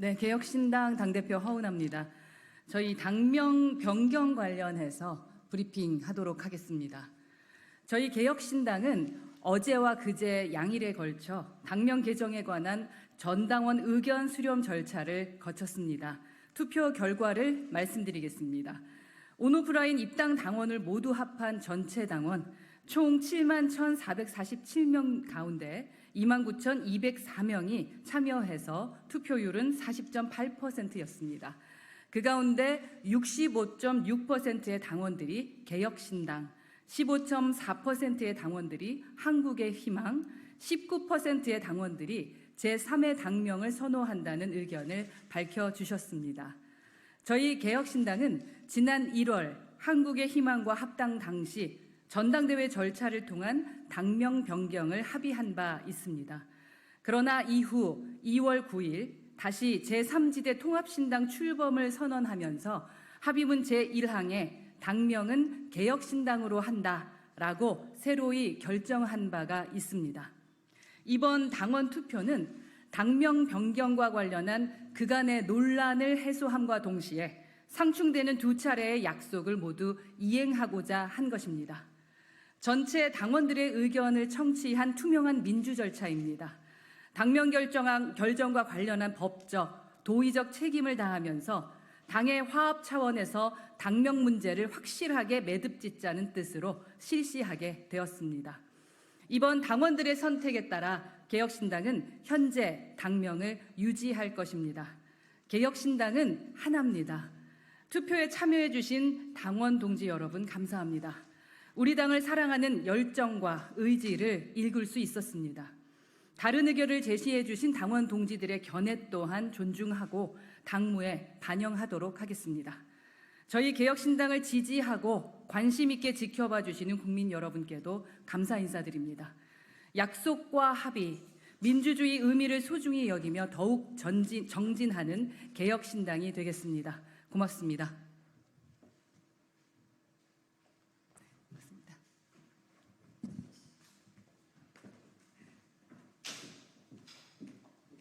네, 개혁신당 당대표 허은합니다. 저희 당명 변경 관련해서 브리핑 하도록 하겠습니다. 저희 개혁신당은 어제와 그제 양일에 걸쳐 당명 개정에 관한 전당원 의견 수렴 절차를 거쳤습니다. 투표 결과를 말씀드리겠습니다. 온오프라인 입당 당원을 모두 합한 전체 당원 총 7만 1,447명 가운데 29,204명이 참여해서 투표율은 40.8%였습니다. 그 가운데 65.6%의 당원들이 개혁신당, 15.4%의 당원들이 한국의 희망, 19%의 당원들이 제3의 당명을 선호한다는 의견을 밝혀주셨습니다. 저희 개혁신당은 지난 1월 한국의 희망과 합당 당시 전당대회 절차를 통한 당명 변경을 합의한 바 있습니다. 그러나 이후 2월 9일 다시 제3지대 통합신당 출범을 선언하면서 합의문 제1항에 당명은 개혁신당으로 한다라고 새로이 결정한 바가 있습니다. 이번 당원 투표는 당명 변경과 관련한 그간의 논란을 해소함과 동시에 상충되는 두 차례의 약속을 모두 이행하고자 한 것입니다. 전체 당원들의 의견을 청취한 투명한 민주 절차입니다. 당명 결정안 결정과 관련한 법적, 도의적 책임을 다하면서 당의 화합 차원에서 당명 문제를 확실하게 매듭 짓자는 뜻으로 실시하게 되었습니다. 이번 당원들의 선택에 따라 개혁신당은 현재 당명을 유지할 것입니다. 개혁신당은 하나입니다. 투표에 참여해 주신 당원 동지 여러분 감사합니다. 우리 당을 사랑하는 열정과 의지를 읽을 수 있었습니다. 다른 의견을 제시해 주신 당원 동지들의 견해 또한 존중하고 당무에 반영하도록 하겠습니다. 저희 개혁신당을 지지하고 관심 있게 지켜봐 주시는 국민 여러분께도 감사 인사드립니다. 약속과 합의, 민주주의 의미를 소중히 여기며 더욱 전진, 정진하는 개혁신당이 되겠습니다. 고맙습니다.